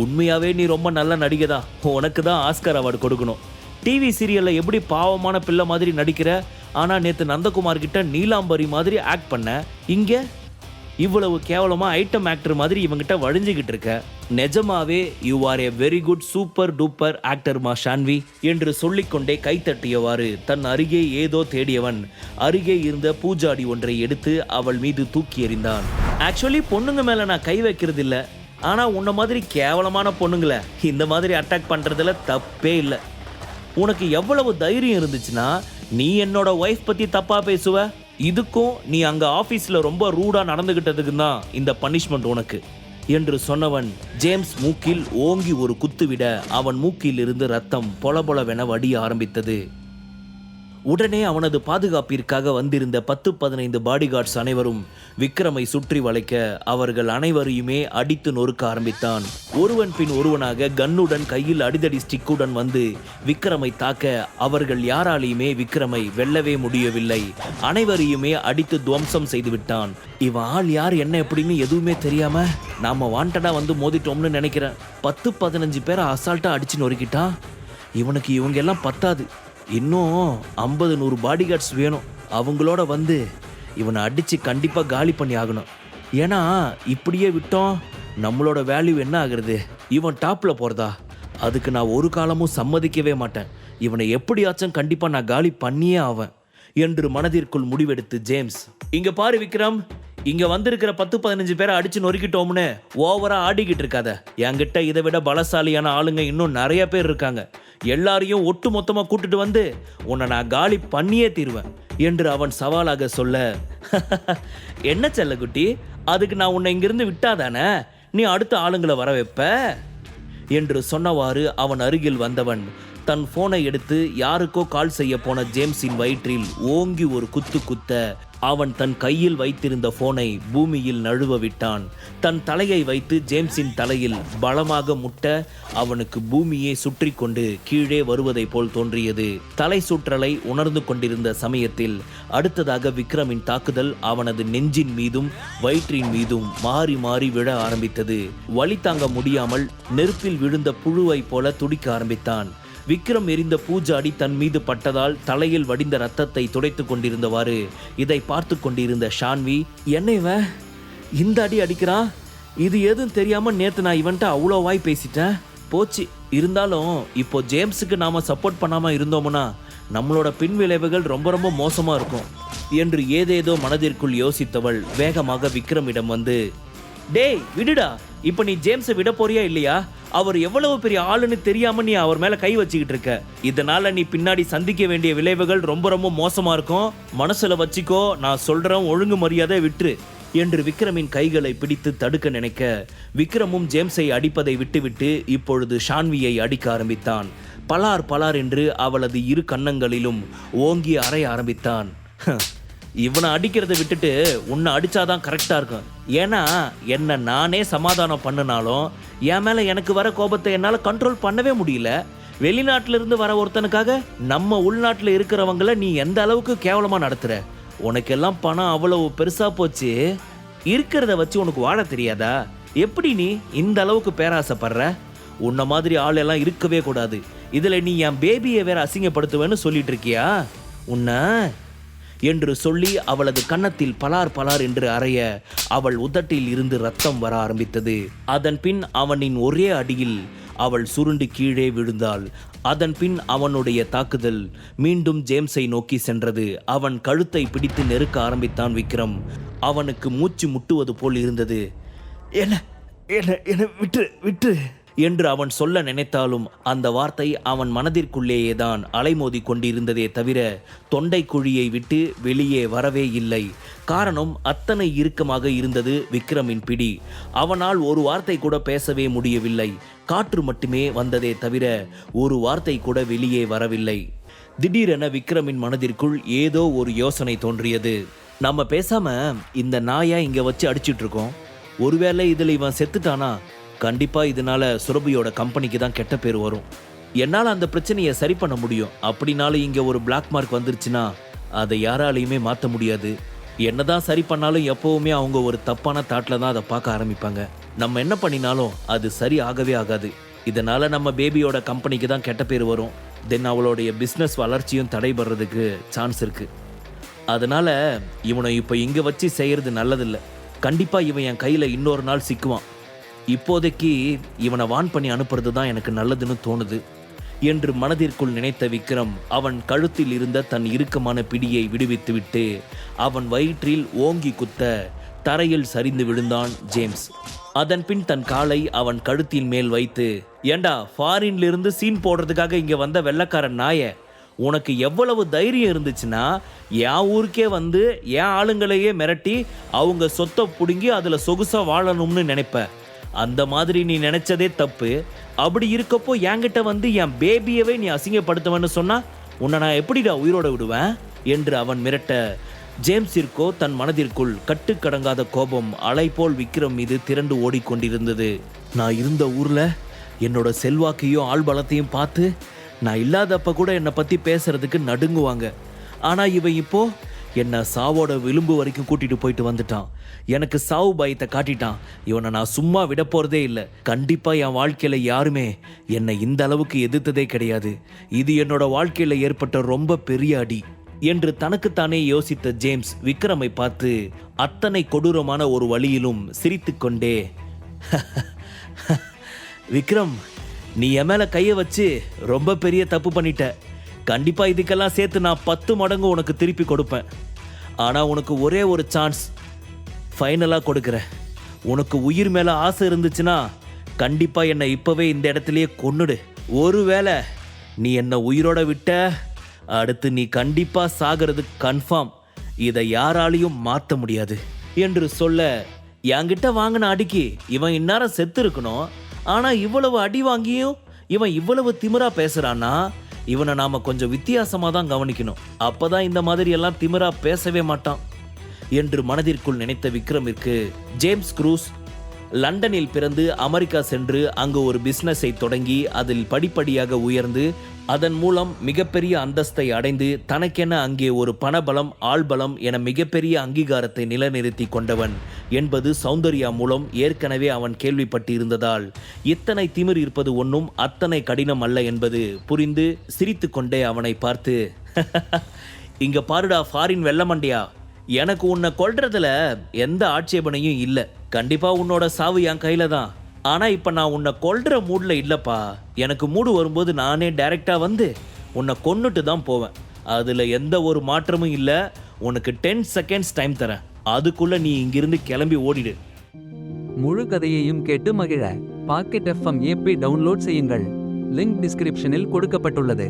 உண்மையாவே நீ ரொம்ப நல்ல நடிகை தான் உனக்கு தான் ஆஸ்கர் அவார்டு கொடுக்கணும். டிவி சீரியலில் எப்படி பாவமான பிள்ளை மாதிரி நடிக்கிற? ஆனால் நேற்று நந்தகுமார் கிட்ட நீலாம்பரி மாதிரி ஆக்ட் பண்ண. இங்கே? இவ்வளவு கேவலமாக ஐட்டம் ஆக்டர் மாதிரி இவங்கிட்ட வழிஞ்சிக்கிட்டு இருக்க. நிஜமாவே you are a very good super duper actor மா ஷான்வி? என்று சொல்லிக்கொண்டே கைத்தட்டியவாறு தன் அருகே ஏதோ தேடியவன். அருகே இருந்த பூஜாடி ஒன்றை எடுத்து அவள் மீது தூக்கி எறிந்தான். ஆக்சுவலி பொண்ணுங்க மேலே நான் கை வைக்கிறது இல்லை ஆனால் உன்ன மாதிரி கேவலமான பொண்ணுங்களை இந்த மாதிரி அட்டாக் பண்ணுறதுல தப்பே இல்லை. உனக்கு எவ்வளவு தைரியம் இருந்துச்சுன்னா நீ என்னோட ஒய்ஃப் பற்றி தப்பாக பேசுவ? இதுக்கும் நீ அங்கே ஆஃபீஸில் ரொம்ப ரூடாக நடந்துகிட்டதுக்கு தான் இந்த பனிஷ்மெண்ட் உனக்கு. என்று சொன்னவன் ஜேம்ஸ் மூக்கில் ஓங்கி ஒரு குத்துவிட அவன் மூக்கில் இருந்து ரத்தம் பொலபொலவென வடிய ஆரம்பித்தது. உடனே அவனது பாதுகாப்பிற்காக வந்திருந்த பத்து பதினைந்து பாடிகார்ட்ஸ் அனைவரும் விக்ரமை சுற்றி வளைக்க அவர்கள் அனைவரையுமே அடித்து நொறுக்க ஆரம்பித்தான். ஒருவன் பின் ஒருவனாக கன்னுடன் கையில் அடிதடி ஸ்டிக்குடன் வந்து விக்ரமை தாக்க அவர்கள் யாராலையுமே விக்ரமை வெல்லவே முடியவில்லை. அனைவரையுமே அடித்து துவம்சம் செய்து விட்டான் இவன் ஆள் யார் என்ன எப்படின்னு எதுவுமே தெரியாம நாம வாண்டடா வந்து மோதிட்டோம்னு நினைக்கிறேன் பத்து பதினஞ்சு பேரை அசால்ட்டா அடிச்சு நொறுக்கிட்டான் இவனுக்கு இவங்க எல்லாம் பத்தாது. இன்னும் ஐம்பது நூறு பாடிகார்ட்ஸ் வேணும். அவங்களோட வந்து இவனை அடித்து கண்டிப்பாக காலி பண்ணி ஆகணும். ஏன்னா இப்படியே விட்டோம் நம்மளோட வேல்யூ என்ன ஆகுறது? இவன் டாப்பில் போகிறதா அதுக்கு நான் ஒரு காலமும் சம்மதிக்கவே மாட்டேன். இவனை எப்படியாச்சும் கண்டிப்பாக நான் காலி பண்ணியே ஆவேன் என்று மனதிற்குள் முடிவெடுத்து ஜேம்ஸ். இங்கே பாரு விக்ரம் இங்க வந்திருக்கிற பத்து பதினஞ்சு பேரை அடிச்சு நொறுக்கிட்டோம்னு ஓவரா ஆடிக்கிட்டு இருக்காத. என்கிட்ட இதை விட பலசாலியான ஆளுங்க இன்னும் நிறைய பேர் இருக்காங்க. எல்லாரையும் ஒட்டு மொத்தமாக கூட்டுட்டு வந்து உன்னை நான் காலி பண்ணியே தீருவேன் என்று அவன் சவாலாக சொல்ல என்ன செல்லக்குட்டி? அதுக்கு நான் உன்னை இங்கிருந்து விட்டாதானே? நீ அடுத்த ஆளுங்களை வர வைப்ப? என்று சொன்னவாறு அவன் அருகில் வந்தவன் தன் போனை எடுத்து யாருக்கோ கால் செய்ய போன ஜேம்ஸின் வயிற்றில் ஓங்கி ஒரு குத்து குத்த அவன் தன் கையில் வைத்திருந்த போனை பூமியில் நழுவ விட்டான். தன் தலையை வைத்து ஜேம்ஸின் தலையில் பலமாக முட்ட அவனுக்கு பூமியை சுற்றி கொண்டு கீழே வருவதைப் போல் தோன்றியது. தலை சுற்றலை உணர்ந்து கொண்டிருந்த சமயத்தில் அடுத்ததாக விக்ரமின் தாக்குதல் அவனது நெஞ்சின் மீதும் வயிற்றின் மீதும் மாறி மாறி விழ ஆரம்பித்தது. வழி தாங்க முடியாமல் நெருப்பில் விழுந்த புழுவைப் போல துடிக்க ஆரம்பித்தான். விக்ரம் எரிந்த பூஜாடி தன் மீது பட்டதால் தலையில் வடிந்த ரத்தத்தை துடைத்துக் கொண்டிருந்தவாறு இதை பார்த்து கொண்டிருந்த ஷான்வி என்ன இவன்? இந்த அடி அடிக்கிறான்? இது எதுவும் தெரியாம நேத்து நான் இவன்ட்ட அவ்வளோ வாய் பேசிட்டேன். போச்சு. இருந்தாலும் இப்போ ஜேம்ஸுக்கு நாம சப்போர்ட் பண்ணாம இருந்தோம்னா நம்மளோட பின் விளைவுகள் ரொம்ப ரொம்ப மோசமா இருக்கும் என்று ஏதேதோ மனதிற்குள் யோசித்தவள் வேகமாக விக்ரமிடம் வந்து டேய் விடுடா. இப்போ நீ ஜேம்ஸை விட போறியா இல்லையா? அவர் எவ்வளவு பெரிய ஆளுன்னு தெரியாம நீ அவர் மேல கை வச்சுக்கிட்டு இருக்க. இதனால நீ பின்னாடி சந்திக்க வேண்டிய விளைவுகள் ரொம்ப ரொம்ப மோசமா இருக்கும். மனசுல வச்சுக்கோ நான் சொல்றேன் ஒழுங்கு மரியாதை விட்டுரு. என்று விக்ரமின் கைகளை பிடித்து தடுக்க நினைக்க விக்ரமும் ஜேம்ஸை அடிப்பதை விட்டுவிட்டு இப்பொழுது ஷான்வியை அடிக்க ஆரம்பித்தான். பலார் பலார் என்று அவளது இரு கன்னங்களிலும் ஓங்கி அறைய ஆரம்பித்தான். இவனை அடிக்கிறதை விட்டுட்டு உன்னை அடிச்சாதான் கரெக்டாக இருக்கும். ஏன்னா என்னை நானே சமாதானம் பண்ணினாலும் என் மேலே எனக்கு வர கோபத்தை என்னால் கண்ட்ரோல் பண்ணவே முடியல. வெளிநாட்டுல இருந்து வர ஒருத்தனுக்காக நம்ம உள்நாட்டில் இருக்கிறவங்கள நீ எந்த அளவுக்கு கேவலமாக நடத்துற? உனக்கெல்லாம் பணம் அவ்வளவு பெருசா போச்சு. இருக்கிறத வச்சு உனக்கு வாழ தெரியாதா? எப்படி நீ இந்த அளவுக்கு பேராசைப்படுற? உன்ன மாதிரி ஆள் எல்லாம் இருக்கவே கூடாது. இதுல நீ என் பேபியை வேற அசிங்கப்படுத்துவேன்னு சொல்லிட்டு இருக்கியா? உன்னை என்று சொல்லி அவளது கன்னத்தில் பலார் பலார் என்று அறைய அவள் உதட்டில் இருந்து ரத்தம் வர ஆரம்பித்தது. அதன் பின் அவனின் ஒரே அடியில் அவள் சுருண்டு கீழே விழுந்தாள். அதன் பின் அவனுடைய தாக்குதல் மீண்டும் ஜேம்ஸை நோக்கி சென்றது. அவன் கழுத்தை பிடித்து நெருக்க ஆரம்பித்தான் விக்ரம். அவனுக்கு மூச்சு முட்டுவது போல் இருந்தது. என்ன என்ன என்ன விட்டு விட்டு. என்று அவன் சொல்ல நினைத்தாலும் அந்த வார்த்தை அவன் மனதிற்குள்ளேயே தான் அலைமோதி கொண்டிருந்ததே தவிர தொண்டை குழியை விட்டு வெளியே வரவே இல்லை. காரணம் அத்தனை இறுக்கமாக இருந்தது விக்ரமின் பிடி. அவனால் ஒரு வார்த்தை கூட பேசவே முடியவில்லை. காற்று மட்டுமே வந்ததே தவிர ஒரு வார்த்தை கூட வெளியே வரவில்லை. திடீரென விக்ரமின் மனதிற்குள் ஏதோ ஒரு யோசனை தோன்றியது. நம்ம பேசாம இந்த நாயை இங்க வச்சு அடிச்சிட்டு இருக்கோம். ஒருவேளை இதில் இவன் செத்துட்டானா? கண்டிப்பாக இதனால சுரபியோட கம்பெனிக்கு தான் கெட்ட பேர் வரும். என்னால் அந்த பிரச்சனையை சரி பண்ண முடியும். அப்படினாலும் இங்கே ஒரு பிளாக் மார்க் வந்துருச்சுன்னா அதை யாராலையுமே மாற்ற முடியாது. என்னதான் சரி பண்ணாலும் எப்போவுமே அவங்க ஒரு தப்பான தாட்டில் தான் அதை பார்க்க ஆரம்பிப்பாங்க. நம்ம என்ன பண்ணினாலும் அது சரி ஆகவே ஆகாது. இதனால் நம்ம பேபியோட கம்பெனிக்கு தான் கெட்ட பேர் வரும். தென் அவளுடைய பிஸ்னஸ் வளர்ச்சியும் தடைபடுறதுக்கு சான்ஸ் இருக்குது அதனால் இவனை இப்போ இங்கே வச்சு செய்கிறது நல்லதில்லை. கண்டிப்பாக இவன் என் கையில் இன்னொரு நாள் சிக்குவான். இப்போதைக்கு இவனை வான் பண்ணி அனுப்புறது தான் எனக்கு நல்லதுன்னு தோணுது. என்று மனதிற்குள் நினைத்த விக்ரம் அவன் கழுத்தில் இருந்த தன் இறுக்கமான பிடியை விடுவித்துவிட்டு அவன் வயிற்றில் ஓங்கி குத்த தரையில் சரிந்து விழுந்தான் ஜேம்ஸ். அதன் பின் தன் காலை அவன் கழுத்தின் மேல் வைத்து ஏண்டா ஃபாரின்லிருந்து சீன் போடுறதுக்காக இங்கே வந்த வெள்ளக்காரன் நாய? உனக்கு எவ்வளவு தைரியம் இருந்துச்சுன்னா என் ஊருக்கே வந்து என் ஆளுங்களையே மிரட்டி அவங்க சொத்தை பிடுங்கி அதில் சொகுசாக வாழணும்னு நினைப்பேன் அந்த மாதிரி நீ நினைச்சதே தப்பு. அப்படி இருக்கப்போ என்கிட்ட வந்து என் பேபியவே நீ அசிங்கப்படுத்துவேன்னு சொன்னா உன்னை நான் எப்படிடா உயிரோட விடுவேன்? என்று அவன் மிரட்ட ஜேம்ஸிற்கோ தன் மனதிற்குள் கட்டுக்கடங்காத கோபம் அலை போல் விக்ரம் மீது திரண்டு ஓடிக்கொண்டிருந்தது. நான் இருந்த ஊர்ல என்னோட செல்வாக்கையும் ஆள்பலத்தையும் பார்த்து நான் இல்லாதப்ப கூட என்னை பத்தி பேசுறதுக்கு நடுங்குவாங்க. ஆனா இவன் இப்போ என்னை சாவோட விளிம்பு வரைக்கும் கூட்டிட்டு போயிட்டு வந்துட்டான். எனக்கு சாவு பயத்தை காட்டிட்டான். இவனை நான் சும்மா விட போறதே இல்லை. கண்டிப்பா என் வாழ்க்கையில யாருமே என்னை இந்த அளவுக்கு எதிர்த்ததே கிடையாது. இது என்னோட வாழ்க்கையில ஏற்பட்ட ரொம்ப பெரிய அடி. என்று தனக்குத்தானே யோசித்த ஜேம்ஸ் விக்ரமை பார்த்து அத்தனை கொடூரமான ஒரு வழியிலும் சிரித்துக்கொண்டே விக்ரம் நீ என் மேல கையை வச்சு ரொம்ப பெரிய தப்பு பண்ணிட்ட. கண்டிப்பாக இதுக்கெல்லாம் சேர்த்து நான் பத்து மடங்கு உனக்கு திருப்பி கொடுப்பேன். ஆனால் உனக்கு ஒரே ஒரு சான்ஸ் ஃபைனலாக கொடுக்குறேன். உனக்கு உயிர் மேலே ஆசை இருந்துச்சுன்னா கண்டிப்பாக என்னை இப்போவே இந்த இடத்துலையே கொன்னுடு. ஒருவேளை நீ என்னை உயிரோட விட்ட அடுத்து நீ கண்டிப்பாக சாகிறது கன்ஃபார்ம் இதை யாராலையும் மாற்ற முடியாது. என்று சொல்ல என்கிட்ட வாங்கின அடிக்கு இவன் இந்நேரம் செத்து இருக்கணும். ஆனால் இவ்வளவு அடி வாங்கியும் இவன் இவ்வளவு திமிரா பேசுறான்னா இவனை நாம கொஞ்சம் வித்தியாசமா தான் கவனிக்கணும். அப்பதான் இந்த மாதிரி எல்லாம் திமிரா பேசவே மாட்டான். என்று மனதிற்குள் நினைத்த விக்ரமிற்கு ஜேம்ஸ் குரூஸ் லண்டனில் பிறந்து அமெரிக்கா சென்று அங்கு ஒரு பிஸ்னஸை தொடங்கி அதில் படிப்படியாக உயர்ந்து அதன் மூலம் மிகப்பெரிய அந்தஸ்தை அடைந்து தனக்கென அங்கே ஒரு பணபலம் ஆள்பலம் என மிகப்பெரிய அங்கீகாரத்தை நிலைநிறுத்தி கொண்டவன் என்பது சௌந்தர்யா மூலம் ஏற்கனவே அவன் கேள்விப்பட்டிருந்ததால். இத்தனை திமிர் இருப்பது ஒன்றும் அத்தனை கடினம் அல்ல என்பது புரிந்து சிரித்துக்கொண்டே அவனை பார்த்து இங்க பாருடா ஃபாரின் வெள்ளமண்டியா? எனக்கு உன்னை கொல்றதுல எந்த ஆட்சேபனையும் இல்லை. கண்டிப்பா உன்னோட சாவு என் கையில தான். ஆனா இப்ப நான் உன்னை கொல்ற மூட்ல இல்லப்பா. எனக்கு மூடு வரும்போது நானே டைரக்டா வந்து உன்னை கொன்னுட்டு தான் போவேன். அதுல எந்த ஒரு மாற்றமும் இல்லை. உனக்கு டென் செகண்ட்ஸ் டைம் தரேன். அதுக்குள்ள நீ இங்கிருந்து கிளம்பி ஓடிடு. முழு கதையையும் கேட்டு மகிழ. பாக்கெட் எஃப்எம் ஏபி டவுன்லோட் செய்யுங்கள். லிங்க் டிஸ்கிரிப்ஷனில் கொடுக்கப்பட்டுள்ளது.